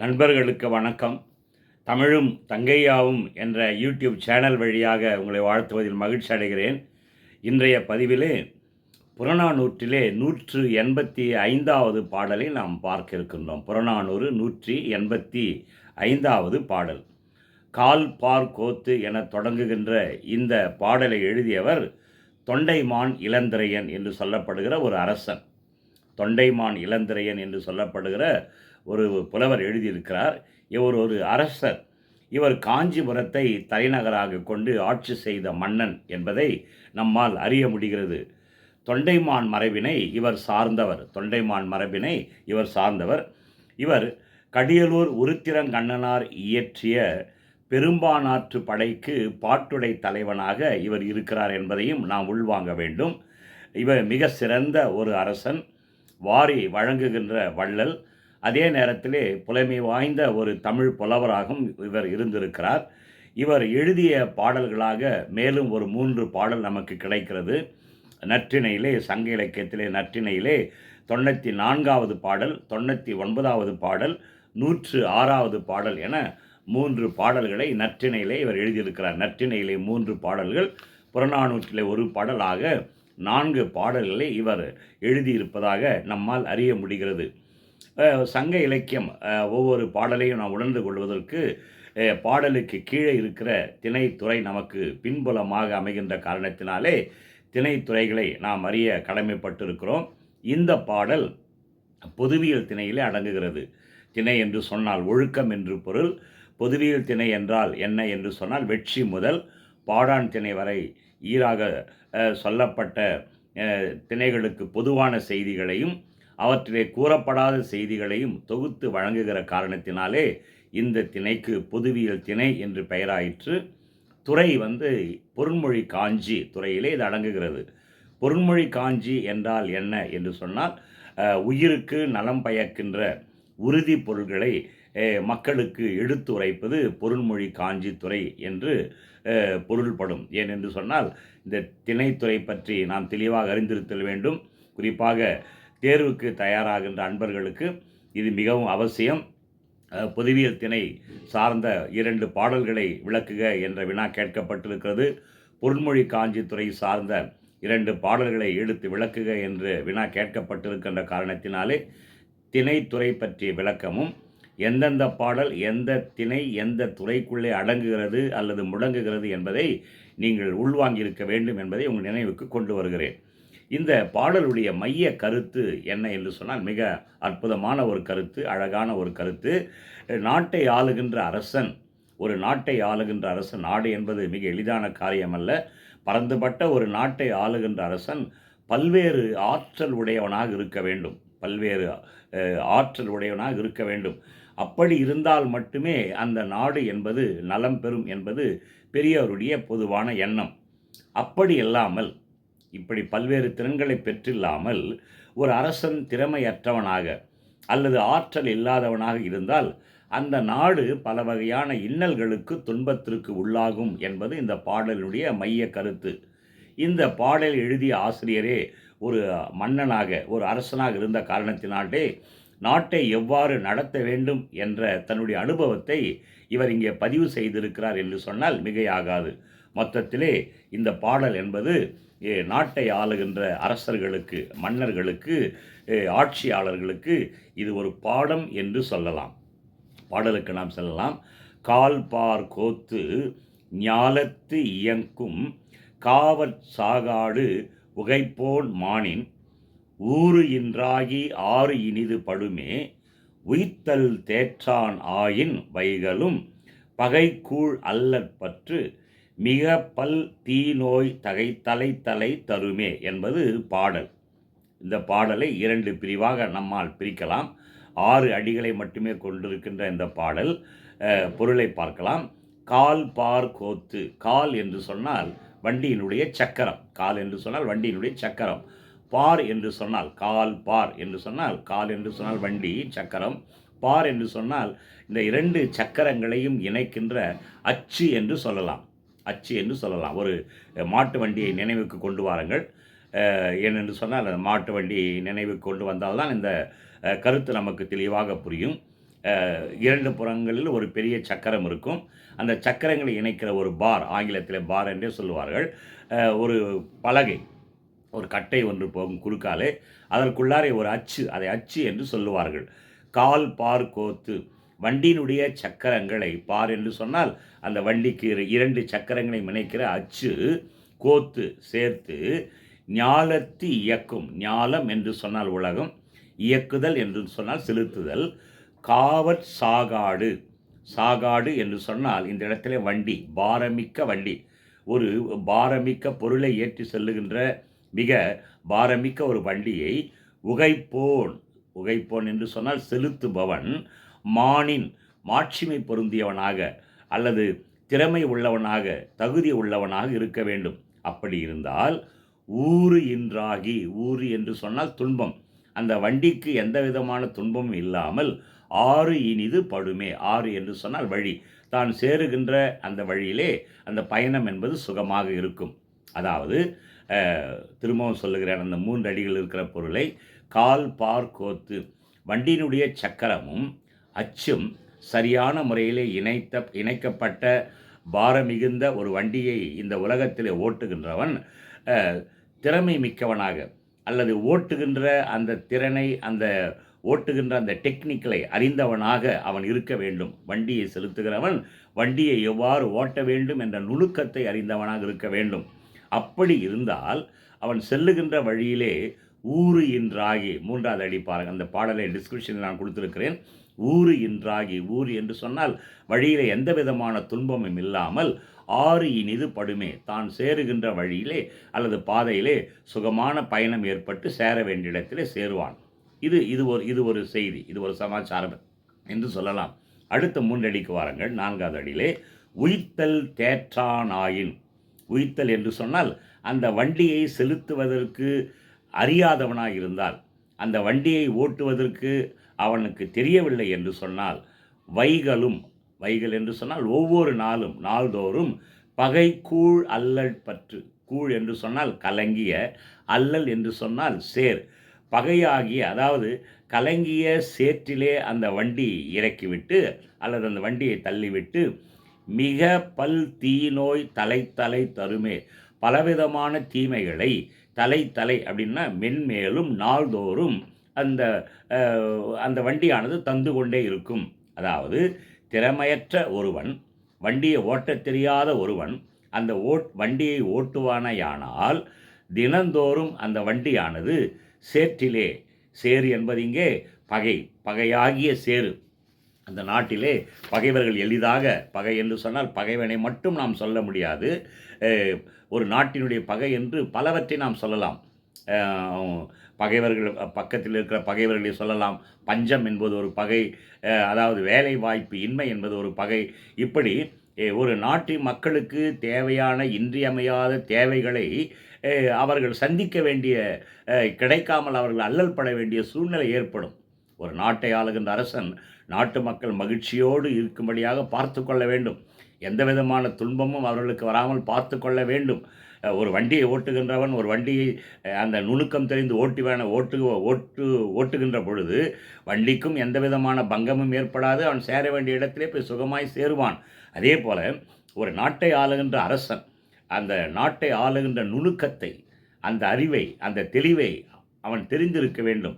நண்பர்களுக்கு வணக்கம். தமிழும் தங்கையாவும் என்ற யூடியூப் சேனல் வழியாக உங்களை வாழ்த்துவதில் மகிழ்ச்சி அடைகிறேன். இன்றைய பதிவிலே புறநானூற்றிலே நூற்று எண்பத்தி ஐந்தாவது பாடலை நாம் பார்க்க இருக்கின்றோம். புறநானூறு நூற்றி எண்பத்தி ஐந்தாவது பாடல். கால் பார் கோத்து என தொடங்குகின்ற இந்த பாடலை எழுதியவர் தொண்டைமான் இளந்திரையன் என்று சொல்லப்படுகிற ஒரு அரசன். தொண்டைமான் இளந்திரையன் என்று சொல்லப்படுகிற ஒரு புலவர் எழுதியிருக்கிறார். இவர் ஒரு அரசர். இவர் காஞ்சிபுரத்தை தலைநகராக கொண்டு ஆட்சி செய்த மன்னன் என்பதை நம்மால் அறிய முடிகிறது. தொண்டைமான் மரபினை இவர் சார்ந்தவர். தொண்டைமான் மரபினை இவர் சார்ந்தவர். இவர் கடியலூர் உருத்திரங்கண்ணனார் இயற்றிய பெரும்பானாற்று படைக்கு பாட்டுடை தலைவனாக இவர் இருக்கிறார் என்பதையும் நாம் உள்வாங்க வேண்டும். இவர் மிக சிறந்த ஒரு அரசன். வாரி வழங்குகின்ற வள்ளல். அதே நேரத்திலே புலமை வாய்ந்த ஒரு தமிழ் புலவராகவும் இவர் இருந்திருக்கிறார். இவர் எழுதிய பாடல்களாக மேலும் ஒரு மூன்று பாடல் நமக்கு கிடைக்கிறது. நற்றிணையிலே சங்க இலக்கியத்திலே நற்றிணையிலே தொண்ணூற்றி நான்காவது பாடல் தொண்ணூற்றி ஒன்பதாவது பாடல் நூற்று ஆறாவது பாடல் என மூன்று பாடல்களை நற்றிணையிலே இவர் எழுதியிருக்கிறார். நற்றிணையிலே மூன்று பாடல்கள் புறநானூற்றிலே ஒரு பாடலாக நான்கு பாடல்களை இவர் எழுதியிருப்பதாக நம்மால் அறிய முடிகிறது. சங்க இலக்கியம் ஒவ்வொரு பாடலையும் நாம் உணர்ந்து கொள்வதற்கு பாடலுக்கு கீழே இருக்கிற திணைத்துறை நமக்கு பின்புலமாக அமைகின்ற காரணத்தினாலே திணைத்துறைகளை நாம் அறிய கடமைப்பட்டிருக்கிறோம். இந்த பாடல் பொதுவியல் திணையிலே அடங்குகிறது. திணை என்று சொன்னால் ஒழுக்கம் என்று பொருள். பொதுவியல் திணை என்றால் என்ன என்று சொன்னால் வெற்றி முதல். பாடான் திணை வரை ஈராக சொல்லப்பட்ட திணைகளுக்கு பொதுவான செய்திகளையும் அவற்றிலே கூறப்படாத செய்திகளையும் தொகுத்து வழங்குகிற காரணத்தினாலே இந்த திணைக்கு பொதுவியல் திணை என்று பெயராயிற்று. துறை வந்து பொருண்மொழி காஞ்சி துறையிலே இது அடங்குகிறது. பொருண்மொழி காஞ்சி என்றால் என்ன என்று சொன்னால் உயிருக்கு நலம் பயக்கின்ற உறுதி பொருள்களை மக்களுக்கு எடுத்து உரைப்பது காஞ்சி துறை என்று பொருள்படும். ஏனென்று சொன்னால் இந்த திணைத்துறை பற்றி நாம் தெளிவாக அறிந்திருத்தல் வேண்டும். குறிப்பாக தேர்வுக்கு தயாராகின்ற அன்பர்களுக்கு இது மிகவும் அவசியம். அஹ், திணை சார்ந்த இரண்டு பாடல்களை விளக்குக என்ற வினா கேட்கப்பட்டிருக்கிறது. பொருண்மொழி காஞ்சித்துறை சார்ந்த இரண்டு பாடல்களை எடுத்து விளக்குக என்று வினா கேட்கப்பட்டிருக்கின்ற காரணத்தினாலே திணைத்துறை பற்றிய விளக்கமும் எந்தெந்த பாடல் எந்த திணை எந்த துறைக்குள்ளே அடங்குகிறது அல்லது முடங்குகிறது என்பதை நீங்கள் உள்வாங்கியிருக்க வேண்டும் என்பதை உங்கள் நினைவுக்கு கொண்டு வருகிறேன். இந்த பாடலுடைய மைய கருத்து என்ன என்று சொன்னால் மிக அற்புதமான ஒரு கருத்து அழகான ஒரு கருத்து. நாட்டை ஆளுகின்ற அரசன் ஒரு நாட்டை ஆளுகின்ற அரசன் நாடு என்பது மிக எளிதான காரியமல்ல. பறந்துபட்ட ஒரு நாட்டை ஆளுகின்ற அரசன் பல்வேறு ஆற்றல் உடையவனாக இருக்க வேண்டும். பல்வேறு ஆற்றல் உடையவனாக இருக்க வேண்டும். அப்படி இருந்தால் மட்டுமே அந்த நாடு என்பது நலம் பெறும் என்பது பெரியவருடைய பொதுவான எண்ணம். அப்படி இல்லாமல் இப்படி பல்வேறு திறன்களை பெற்றில்லாமல் ஒரு அரசன் திறமையற்றவனாக அல்லது ஆற்றல் இல்லாதவனாக இருந்தால் அந்த நாடு பல வகையான இன்னல்களுக்கு துன்பத்திற்கு உள்ளாகும் என்பது இந்த பாடலுடைய மைய கருத்து. இந்த பாடல் எழுதிய ஆசிரியரே ஒரு மன்னனாக ஒரு அரசனாக இருந்த காரணத்தினாலே நாட்டை எவ்வாறு நடத்த வேண்டும் என்ற தன்னுடைய அனுபவத்தை இவர் இங்கே பதிவு செய்திருக்கிறார் என்று சொன்னால் மிகையாகாது. மொத்தத்திலே இந்த பாடல் என்பது நாட்டை ஆளுகின்ற அரசர்களுக்கு மன்னர்களுக்கு ஆட்சியாளர்களுக்கு இது ஒரு பாடம் என்று சொல்லலாம். பாடலுக்கு நாம் செல்லலாம். கால் பார் கோத்து ஞாலத்து இயங்கும் காவற் சாகாடு உகைப்போன் மானின் ஊறு இன்றாகி ஆறு இனிது படுமே உய்த்தல் தேற்றான் ஆயின் வைகளும் பகைக்கூழ் அல்லற்பற்று மிக பல் தீ நோய் தகை தலை தலை தருமே என்பது பாடல். இந்த பாடலை இரண்டு பிரிவாக நம்மால் பிரிக்கலாம். ஆறு அடிகளை மட்டுமே கொண்டிருக்கின்ற இந்த பாடல் பொருளை பார்க்கலாம். கால் பார் கோத்து கால் என்று சொன்னால் வண்டியினுடைய சக்கரம். கால் என்று சொன்னால் வண்டியினுடைய சக்கரம். பார் என்று சொன்னால் கால் பார் என்று சொன்னால் கால் என்று சொன்னால் வண்டி சக்கரம். பார் என்று சொன்னால் இந்த இரண்டு சக்கரங்களையும் இணைக்கின்ற அச்சு என்று சொல்லலாம். அச்சு என்று சொல்லலாம். ஒரு மாட்டு வண்டியை நினைவுக்கு கொண்டு வாருங்கள். ஏனென்று சொன்னால் அந்த மாட்டு வண்டி நினைவுக்கு கொண்டு வந்தால்தான் இந்த கருத்து நமக்கு தெளிவாக புரியும். இரண்டு புறங்களில் ஒரு பெரிய சக்கரம் இருக்கும். அந்த சக்கரங்களை இணைக்கிற ஒரு பார் ஆங்கிலத்தில் பார் என்றே சொல்லுவார்கள். ஒரு பலகை ஒரு கட்டை ஒன்று போகும் குறுக்காலே அதற்குள்ளாரே ஒரு அச்சு அதை அச்சு என்று சொல்லுவார்கள். கால் பார் கோத்து வண்டியினுடைய சக்கரங்களை பார் என்று சொன்னால் அந்த வண்டிக்கு இரண்டு சக்கரங்களை இணைக்கிற அச்சு கோத்து சேர்த்து ஞாலத்து இயக்கும். ஞாலம் என்று சொன்னால் உலகம் இயக்குதல் என்று சொன்னால் செலுத்துதல். காவற் சாகாடு சாகாடு என்று சொன்னால் இந்த இடத்துல வண்டி பாரமிக்க வண்டி. ஒரு பாரமிக்க பொருளை ஏற்றி செல்லுகின்ற மிக பாரமிக்க ஒரு வண்டியை உகைப்போன் உகைப்போன் என்று சொன்னால் செலுத்துபவன். மானின் மாட்சிமை பொருந்தியவனாக அல்லது திறமை உள்ளவனாக தகுதி உள்ளவனாக இருக்க வேண்டும். அப்படி இருந்தால் ஊறு இன்றாகி ஊறு என்று சொன்னால் துன்பம். அந்த வண்டிக்கு எந்த விதமான துன்பமும் இல்லாமல் ஆறு இனிது படுமே ஆறு என்று சொன்னால் வழி. தான் சேருகின்ற அந்த வழியிலே அந்த பயணம் என்பது சுகமாக இருக்கும். அதாவது திரும்பவும் சொல்லுகிறேன் அந்த மூன்று அடிகள் இருக்கிற பொருளை கால் பார் கோத்து வண்டியினுடைய சக்கரமும் அச்சும் சரியான முறையிலே இணைத்த இணைக்கப்பட்ட பாரம் மிகுந்த ஒரு வண்டியை இந்த உலகத்திலே ஓட்டுகின்றவன் திறமை மிக்கவனாக அல்லது ஓட்டுகின்ற அந்த திறனை அந்த ஓட்டுகின்ற அந்த டெக்னிக்கலை அறிந்தவனாக அவன் இருக்க வேண்டும். வண்டியை செலுத்துகிறவன் வண்டியை எவ்வாறு ஓட்ட வேண்டும் என்ற நுணுக்கத்தை அறிந்தவனாக இருக்க வேண்டும். அப்படி இருந்தால் அவன் செல்லுகின்ற வழியிலே ஊறு இன்றாகி மூன்றாவது அடி பாருங்கள் அந்த பாடலை டிஸ்கிரிப்ஷனில் நான் கொடுத்துருக்கிறேன். ஊறு இன்றாகி ஊறு என்று சொன்னால் வழியிலே எந்த விதமான துன்பமும் இல்லாமல் ஆறு இனிது படுமே. தான் சேருகின்ற வழியிலே அல்லது பாதையிலே சுகமான பயணம் ஏற்பட்டு சேர வேண்டிய இடத்திலே சேருவான். இது இது ஒரு இது ஒரு செய்தி இது ஒரு சமாச்சாரம் என்று சொல்லலாம். அடுத்த மூன்றடிக்கு வாருங்கள். நான்காவது அடியிலே உயிர்த்தல் தேற்றானாயின். உயிர்த்தல் என்று சொன்னால் அந்த வண்டியை செலுத்துவதற்கு அறியாதவனாக இருந்தால் அந்த வண்டியை ஓட்டுவதற்கு அவனுக்கு தெரியவில்லை என்று சொன்னால் வைகளும் வைகள் என்று சொன்னால் ஒவ்வொரு நாளும் நாள்தோறும் பகை கூழ் அல்லல் பற்று கூழ் என்று சொன்னால் கலங்கிய அல்லல் என்று சொன்னால் சேர். பகையாகிய அதாவது கலங்கிய சேற்றிலே அந்த வண்டி இறக்கிவிட்டு அல்லது அந்த வண்டியை தள்ளிவிட்டு மிக பல் தீநோய் தலை தலை தருமே. பலவிதமான தீமைகளை தலை தலை அப்படின்னா மென்மேலும் நாள்தோறும் அந்த அந்த வண்டியானது தந்து கொண்டே இருக்கும். அதாவது திறமையற்ற ஒருவன் வண்டியை ஓட்டத் தெரியாத ஒருவன் அந்த ஓட் வண்டியை ஓட்டுவானையானால் தினந்தோறும் அந்த வண்டியானது சேற்றிலே சேறு என்பது இங்கே பகை பகையாகிய சேரு அந்த நாட்டிலே பகைவர்கள் எளிதாக பகை என்று சொன்னால் பகைவனை மட்டும் நாம் சொல்ல முடியாது. ஒரு நாட்டினுடைய பகை என்று பலவற்றை நாம் சொல்லலாம். பகைவர்கள் பக்கத்தில் இருக்கிற பகைவர்களை சொல்லலாம். பஞ்சம் என்பது ஒரு பகை அதாவது வேலை வாய்ப்பு இன்மை என்பது ஒரு பகை. இப்படி ஒரு நாட்டின் மக்களுக்கு தேவையான இன்றியமையாத தேவைகளை அவர்கள் சந்திக்க வேண்டிய கிடைக்காமல் அவர்கள் அல்லல் பட வேண்டிய சூழ்நிலை ஏற்படும். ஒரு நாட்டை ஆளுகின்ற அரசன் நாட்டு மக்கள் மகிழ்ச்சியோடு இருக்கும்படியாக பார்த்து கொள்ள வேண்டும். எந்த விதமான துன்பமும் அவர்களுக்கு வராமல் பார்த்து கொள்ள வேண்டும். ஒரு வண்டியை ஓட்டுகின்றவன் ஒரு வண்டியை அந்த நுணுக்கம் தெரிந்து ஓட்டி வேண ஓட்டு ஓட்டு ஓட்டுகின்ற பொழுது வண்டிக்கும் எந்த விதமான பங்கமும் ஏற்படாது. அவன் சேர வேண்டிய இடத்திலே போய் சுகமாய் சேருவான். அதே போல் ஒரு நாட்டை ஆளுகின்ற அரசன் அந்த நாட்டை ஆளுகின்ற நுணுக்கத்தை அந்த அறிவை அந்த தெளிவை அவன் தெரிந்திருக்க வேண்டும்.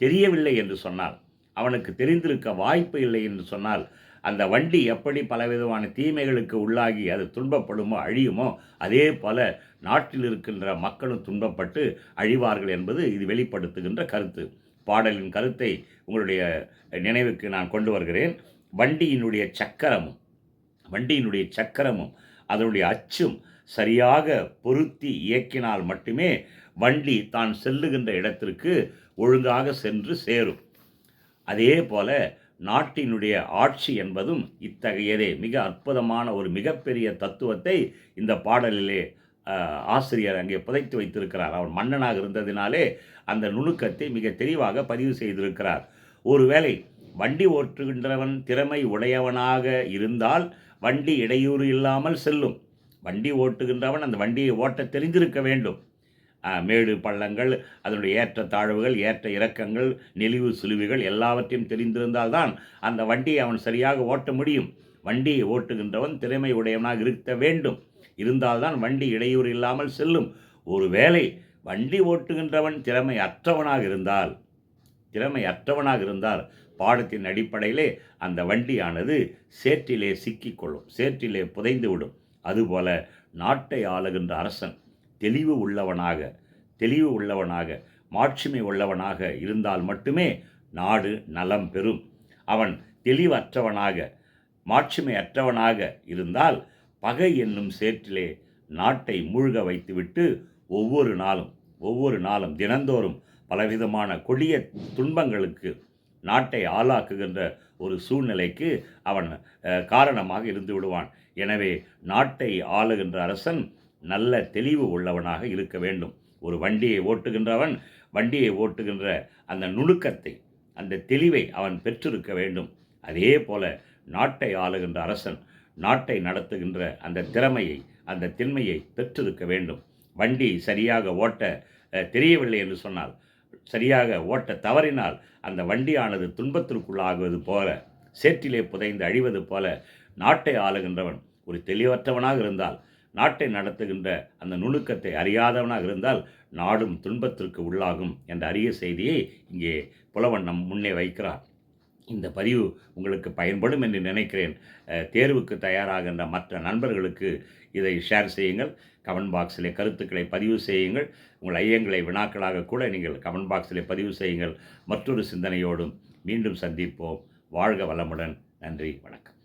தெரியவில்லை என்று சொன்னால் அவனுக்கு தெரிந்திருக்க வாய்ப்பு இல்லை என்று சொன்னால் அந்த வண்டி எப்படி பலவிதமான தீமைகளுக்கு உள்ளாகி அது துன்பப்படுமோ அழியுமோ அதே போல நாட்டில் இருக்கின்ற மக்களும் துன்பப்பட்டு அழிவார்கள் என்பது இது வெளிப்படுத்துகின்ற கருத்து. பாடலின் கருத்தை உங்களுடைய நினைவுக்கு நான் கொண்டு வருகிறேன். வண்டியினுடைய சக்கரமும் வண்டியினுடைய சக்கரமும் அதனுடைய அச்சும் சரியாக பொருத்தி இயக்கினால் மட்டுமே வண்டி தான் செல்லுகின்ற இடத்திற்கு ஒழுங்காக சென்று சேரும். அதே போல நாட்டினுடைய ஆட்சி என்பதும் இத்தகையதே. மிக அற்புதமான ஒரு மிகப்பெரிய தத்துவத்தை இந்த பாடலிலே ஆசிரியர் அங்கே புதைத்து வைத்திருக்கிறார். அவர் மன்னனாக இருந்ததினாலே அந்த நுணுக்கத்தை மிக தெளிவாக பதிவு செய்திருக்கிறார். ஒருவேளை வண்டி ஓட்டுகின்றவன் திறமை உடையவனாக இருந்தால் வண்டி இடையூறு இல்லாமல் செல்லும். வண்டி ஓட்டுகின்றவன் அந்த வண்டியை ஓட்ட தெரிந்திருக்க வேண்டும். மேடு பள்ளங்கள் அதனுடைய ஏற்ற தாழ்வுகள் ஏற்ற இறக்கங்கள் நெளிவு சுழிவுகள் எல்லாவற்றையும் தெரிந்திருந்தால்தான் அந்த வண்டியை அவன் சரியாக ஓட்ட முடியும். வண்டியை ஓட்டுகின்றவன் திறமை உடையவனாக இருக்க வேண்டும். இருந்தால்தான் வண்டி இடையூறு இல்லாமல் செல்லும். ஒருவேளை வண்டி ஓட்டுகின்றவன் திறமை அற்றவனாக இருந்தால் திறமை அற்றவனாக இருந்தால் பாடத்தின் அடிப்படையிலே அந்த வண்டியானது சேற்றிலே சிக்கிக்கொள்ளும் சேற்றிலே புதைந்து விடும். அதுபோல நாட்டை ஆளுகின்ற அரசன் தெளிவு உள்ளவனாக தெளிவு உள்ளவனாக மாட்சிமை உள்ளவனாக இருந்தால் மட்டுமே நாடு நலம் பெறும். அவன் தெளிவற்றவனாக மாட்சிமை அற்றவனாக இருந்தால் பகை என்னும் சேற்றிலே நாட்டை மூழ்க வைத்துவிட்டு ஒவ்வொரு நாளும் ஒவ்வொரு நாளும் தினந்தோறும் பலவிதமான கொடிய துன்பங்களுக்கு நாட்டை ஆளாக்குகின்ற ஒரு சூழ்நிலைக்கு அவன் காரணமாக இருந்து விடுவான். எனவே நாட்டை ஆளுகின்ற அரசன் நல்ல தெளிவு உள்ளவனாக இருக்க வேண்டும். ஒரு வண்டியை ஓட்டுகின்றவன் வண்டியை ஓட்டுகின்ற அந்த நுணுக்கத்தை அந்த தெளிவை அவன் பெற்றிருக்க வேண்டும். அதே போல நாட்டை ஆளுகின்ற அரசன் நாட்டை நடத்துகின்ற அந்த திறமையை அந்த திண்மையை பெற்றிருக்க வேண்டும். வண்டி சரியாக ஓட்ட தெரியவில்லை என்று சொன்னால் சரியாக ஓட்ட தவறினால் அந்த வண்டியானது துன்பத்திற்குள்ளாகுவது போல சேற்றிலே புதைந்து அழிவது போல நாட்டை ஆளுகின்றவன் ஒரு தெளிவற்றவனாக இருந்தால் நாட்டை நடத்துகின்ற அந்த நுணுக்கத்தை அறியாதவனாக இருந்தால் நாடும் துன்பத்திற்கு உள்ளாகும் என்ற அரிய செய்தியை இங்கே புலவன் நம் முன்னே வைக்கிறார். இந்த பதிவு உங்களுக்கு பயன்படும் என்று நினைக்கிறேன். தேர்வுக்கு தயாராகின்ற மற்ற நண்பர்களுக்கு இதை ஷேர் செய்யுங்கள். கமெண்ட் பாக்ஸில் கருத்துக்களை பதிவு செய்யுங்கள். உங்கள் ஐயங்களை வினாக்களாக கூட நீங்கள் கமெண்ட் பாக்ஸில் பதிவு செய்யுங்கள். மற்றொரு சிந்தனையோடும் மீண்டும் சந்திப்போம். வாழ்க வளமுடன். நன்றி வணக்கம்.